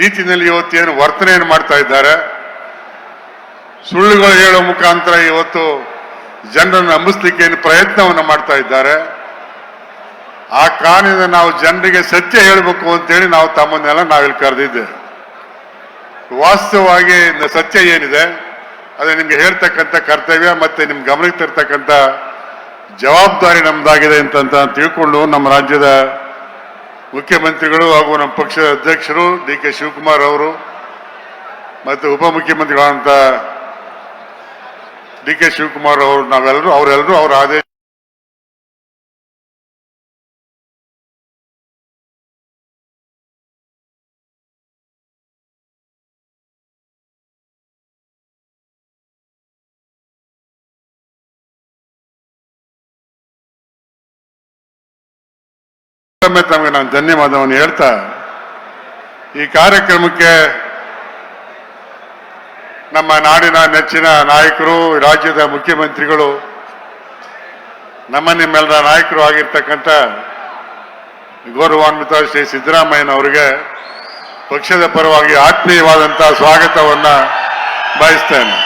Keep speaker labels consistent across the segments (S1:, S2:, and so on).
S1: ರೀತಿಯಲ್ಲಿ ಇವತ್ತೇನು ವರ್ತನೆಯನ್ನು ಮಾಡ್ತಾ ಇದ್ದಾರೆ. ಸುಳ್ಳುಗಳು ಹೇಳೋ ಮುಖಾಂತರ ಇವತ್ತು ಜನರನ್ನು ನಂಬಿಸ್ಲಿಕ್ಕೆ ಏನು ಪ್ರಯತ್ನವನ್ನು ಮಾಡ್ತಾ ಇದ್ದಾರೆ. ಆ ಕಾರಣದಿಂದ ನಾವು ಜನರಿಗೆ ಸತ್ಯ ಹೇಳಬೇಕು ಅಂತೇಳಿ ನಾವು ತಮ್ಮನ್ನೆಲ್ಲ ನಾವಿಲ್ಲಿ ಕರೆದಿದ್ದೆ ವಾಸ್ತವವಾಗಿ ಸತ್ಯ ಏನಿದೆ, ಅದು ನಿಮ್ಗೆ ಹೇಳ್ತಕ್ಕಂಥ ಕರ್ತವ್ಯ ಮತ್ತೆ ನಿಮ್ ಗಮನಕ್ಕೆ ತರ್ತಕ್ಕಂಥ ಜವಾಬ್ದಾರಿ ನಮ್ದಾಗಿದೆ ಅಂತ ತಿಳ್ಕೊಂಡು ನಮ್ಮ ರಾಜ್ಯದ ಮುಖ್ಯಮಂತ್ರಿಗಳು ಹಾಗೂ ನಮ್ಮ ಪಕ್ಷದ ಅಧ್ಯಕ್ಷರು ಡಿ ಕೆ ಶಿವಕುಮಾರ್ ಅವರು ಮತ್ತು ಉಪಮುಖ್ಯಮಂತ್ರಿಗಳಾದಂಥ ಡಿ ಕೆ ಶಿವಕುಮಾರ್ ಅವರು ನಾವೆಲ್ಲರೂ ಅವರೆಲ್ಲರೂ ಅವರ ಆದೇಶ ಮತ್ತೊಮ್ಮೆ ತಮಗೆ ನಾನು ಧನ್ಯವಾದವನ್ನು ಹೇಳ್ತಾ, ಈ ಕಾರ್ಯಕ್ರಮಕ್ಕೆ ನಮ್ಮ ನಾಡಿನ ನೆಚ್ಚಿನ ನಾಯಕರು, ರಾಜ್ಯದ ಮುಖ್ಯಮಂತ್ರಿಗಳು, ನಮ್ಮ ನಿಮ್ಮೆಲ್ಲರ ನಾಯಕರು ಆಗಿರ್ತಕ್ಕಂಥ ಗೌರವಾನ್ವಿತ ಶ್ರೀ ಸಿದ್ದರಾಮಯ್ಯನವರಿಗೆ ಪಕ್ಷದ ಪರವಾಗಿ ಆತ್ಮೀಯವಾದಂತಹ ಸ್ವಾಗತವನ್ನ ಬಯಸ್ತೇನೆ.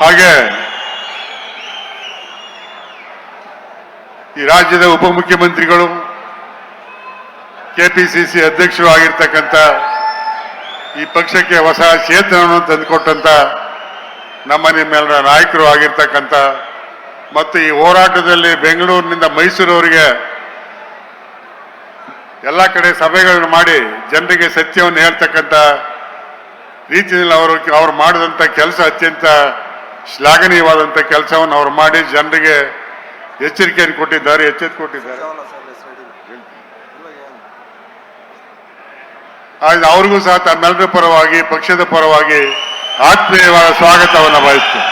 S1: ಹಾಗೆ ಈ ರಾಜ್ಯದ ಉಪಮುಖ್ಯಮಂತ್ರಿಗಳು, ಕೆಪಿಸಿಸಿ ಅಧ್ಯಕ್ಷರು ಆಗಿರ್ತಕ್ಕಂಥ ಈ ಪಕ್ಷಕ್ಕೆ ಹೊಸ ಚೇತನವನ್ನು ತಂದುಕೊಟ್ಟಂತ ನಮ್ಮ ನಿಮ್ಮೆಲ್ಲರ ನಾಯಕರು ಆಗಿರ್ತಕ್ಕಂಥ ಮತ್ತು ಈ ಹೋರಾಟದಲ್ಲಿ ಬೆಂಗಳೂರಿನಿಂದ ಮೈಸೂರವರಿಗೆ ಎಲ್ಲ ಕಡೆ ಸಭೆಗಳನ್ನು ಮಾಡಿ ಜನರಿಗೆ ಸತ್ಯವನ್ನು ಹೇಳ್ತಕ್ಕಂಥ ರೀತಿಯಲ್ಲಿ ಅವರು ಅವ್ರು ಮಾಡಿದಂಥ ಕೆಲಸ ಅತ್ಯಂತ ಶ್ಲಾಘನೀಯವಾದಂಥ ಕೆಲಸವನ್ನು ಅವರು ಮಾಡಿ ಜನರಿಗೆ ಎಚ್ಚರಿಕೆಯನ್ನು ಕೊಟ್ಟಿದ್ದಾರೆ ಎಚ್ಚರಿಕೆ ಕೊಟ್ಟಿದ್ದಾರೆ. ಅವ್ರಿಗೂ ಸಹ ತನ್ನೆಲ್ಲರ ಪರವಾಗಿ ಪಕ್ಷದ ಪರವಾಗಿ ಆತ್ಮೀಯವಾದ ಸ್ವಾಗತವನ್ನು ಬಯಸ್ತೇನೆ.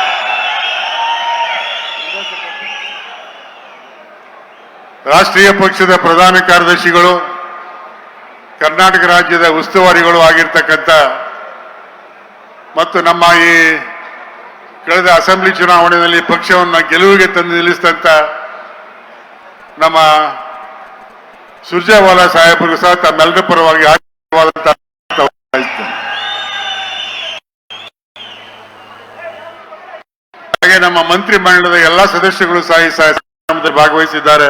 S1: ರಾಷ್ಟ್ರೀಯ ಪಕ್ಷದ ಪ್ರಧಾನ ಕಾರ್ಯದರ್ಶಿಗಳು ಕರ್ನಾಟಕ ರಾಜ್ಯದ ಉಸ್ತುವಾರಿಗಳು ಆಗಿರ್ತಕ್ಕಂಥ ಮತ್ತು ನಮ್ಮ ಈ ಕಳೆದ ಅಸೆಂಬ್ಲಿ ಚುನಾವಣೆಯಲ್ಲಿ ಪಕ್ಷವನ್ನು ಗೆಲುವಿಗೆ ತಂದು ನಿಲ್ಲಿಸಿದಂತ ನಮ್ಮ ಸುರ್ಜೇವಾಲಾ ಸಾಹೇಬರು ಸಹ ತಮ್ಮೆಲ್ಲರ ಪರವಾಗಿ. ಹಾಗೆ ನಮ್ಮ ಮಂತ್ರಿ ಮಂಡಲದ ಎಲ್ಲ ಸದಸ್ಯಗಳು ಸಹ ಈ ಕಾರ್ಯಕ್ರಮದಲ್ಲಿ ಭಾಗವಹಿಸಿದ್ದಾರೆ.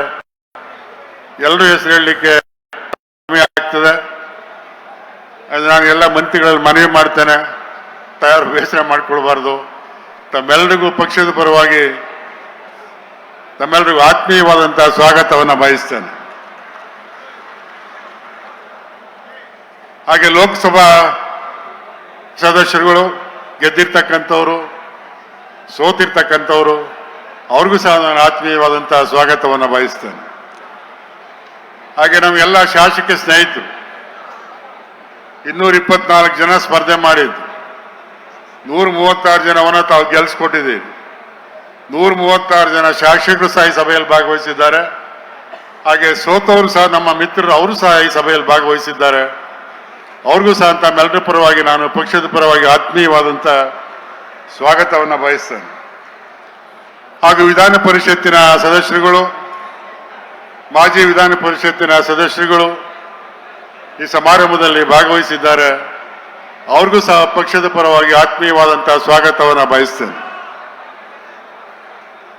S1: ಎಲ್ಲರೂ ಹೆಸರು ಹೇಳಲಿಕ್ಕೆ ಸಮಯ ಆಗ್ತದೆ. ಅದು ನಾನು ಎಲ್ಲ ಮಂತ್ರಿಗಳಲ್ಲಿ ಮನವಿ ಮಾಡ್ತೇನೆ. ತಯಾರು ಬೇಸರ ಮಾಡಿಕೊಳ್ಬಾರ್ದು. ತಮ್ಮೆಲ್ಲರಿಗೂ ಪಕ್ಷದ ಪರವಾಗಿ ತಮ್ಮೆಲ್ಲರಿಗೂ ಆತ್ಮೀಯವಾದಂತಹ ಸ್ವಾಗತವನ್ನು ಬಯಸ್ತೇನೆ. ಹಾಗೆ ಲೋಕಸಭಾ ಸದಸ್ಯರುಗಳು ಗೆದ್ದಿರ್ತಕ್ಕಂಥವರು, ಸೋತಿರ್ತಕ್ಕಂಥವರು, ಅವ್ರಿಗೂ ಸಹ ನಾನು ಆತ್ಮೀಯವಾದಂತಹ ಸ್ವಾಗತವನ್ನು ಬಯಸ್ತೇನೆ. ಹಾಗೆ ನಮಗೆಲ್ಲ ಶಾಸಕ ಸ್ನೇಹಿತರು, ಇನ್ನೂರ ಇಪ್ಪತ್ನಾಲ್ಕು ಜನ ಸ್ಪರ್ಧೆ ಮಾಡಿದ್ರು. ನೂರ ಮೂವತ್ತಾರು ಜನವನ್ನ ತಾವು ಗೆಲ್ಸ್ಕೊಟ್ಟಿದ್ದೀವಿ. ನೂರ ಮೂವತ್ತಾರು ಜನ ಶಾಸಕರು ಸಹ ಈ ಸಭೆಯಲ್ಲಿ ಭಾಗವಹಿಸಿದ್ದಾರೆ. ಹಾಗೆ ಸೋತವರು ಸಹ ನಮ್ಮ ಮಿತ್ರರು ಅವರು ಸಹ ಈ ಸಭೆಯಲ್ಲಿ ಭಾಗವಹಿಸಿದ್ದಾರೆ. ಅವ್ರಿಗೂ ಸಹ ತಮ್ಮೆಲ್ಲರ ಪರವಾಗಿ ನಾನು ಪಕ್ಷದ ಪರವಾಗಿ ಆತ್ಮೀಯವಾದಂಥ ಸ್ವಾಗತವನ್ನು ಬಯಸ್ತೇನೆ. ಹಾಗೂ ವಿಧಾನ ಪರಿಷತ್ತಿನ ಸದಸ್ಯರುಗಳು, ಮಾಜಿ ವಿಧಾನ ಪರಿಷತ್ತಿನ ಸದಸ್ಯರುಗಳು ಈ ಸಮಾರಂಭದಲ್ಲಿ ಭಾಗವಹಿಸಿದ್ದಾರೆ. ಅವ್ರಿಗೂ ಸಹ ಪಕ್ಷದ ಪರವಾಗಿ ಆತ್ಮೀಯವಾದಂತಹ ಸ್ವಾಗತವನ್ನು ಬಯಸ್ತೇನೆ.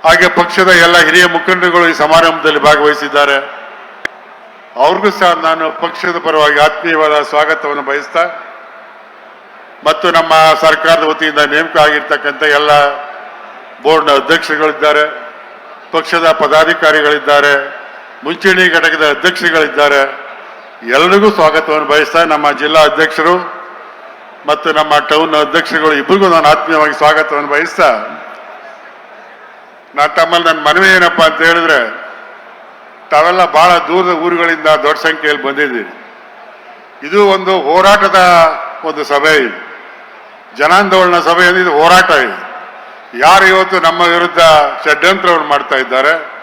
S1: ಹಾಗೆ ಪಕ್ಷದ ಎಲ್ಲ ಹಿರಿಯ ಮುಖಂಡರುಗಳು ಈ ಸಮಾರಂಭದಲ್ಲಿ ಭಾಗವಹಿಸಿದ್ದಾರೆ. ಅವ್ರಿಗೂ ಸಹ ನಾನು ಪಕ್ಷದ ಪರವಾಗಿ ಆತ್ಮೀಯವಾದ ಸ್ವಾಗತವನ್ನು ಬಯಸ್ತಾ, ಮತ್ತು ನಮ್ಮ ಸರ್ಕಾರದ ವತಿಯಿಂದ ನೇಮಕ ಆಗಿರ್ತಕ್ಕಂಥ ಎಲ್ಲ ಬೋರ್ಡ್ನ ಅಧ್ಯಕ್ಷರುಗಳಿದ್ದಾರೆ, ಪಕ್ಷದ ಪದಾಧಿಕಾರಿಗಳಿದ್ದಾರೆ, ಮುಂಚೂಣಿ ಘಟಕದ ಅಧ್ಯಕ್ಷರುಗಳಿದ್ದಾರೆ. ಎಲ್ಲರಿಗೂ ಸ್ವಾಗತವನ್ನು ಬಯಸ್ತಾ, ನಮ್ಮ ಜಿಲ್ಲಾ ಅಧ್ಯಕ್ಷರು ಮತ್ತು ನಮ್ಮ ಟೌನ್ ಅಧ್ಯಕ್ಷರುಗಳು ಇಬ್ಬರಿಗೂ ನಾನು ಆತ್ಮೀಯವಾಗಿ ಸ್ವಾಗತವನ್ನು ಬಯಸ್ತಾ ನಾನು ತಮ್ಮಲ್ಲಿ ನನ್ನ ಮನವಿ ಏನಪ್ಪಾ ಅಂತ ಹೇಳಿದ್ರೆ, ತಾವೆಲ್ಲ ಬಹಳ ದೂರದ ಊರುಗಳಿಂದ ದೊಡ್ಡ ಸಂಖ್ಯೆಯಲ್ಲಿ ಬಂದಿದ್ದೀರಿ. ಇದು ಒಂದು ಹೋರಾಟದ ಒಂದು ಸಭೆ ಇದು. ಜನಾಂದೋಲನ ಸಭೆ ಇದು ಹೋರಾಟ ಇದು. ಯಾರು ಇವತ್ತು ನಮ್ಮ ವಿರುದ್ಧ ಷಡ್ಯಂತ್ರವನ್ನು ಮಾಡ್ತಾ ಇದ್ದಾರೆ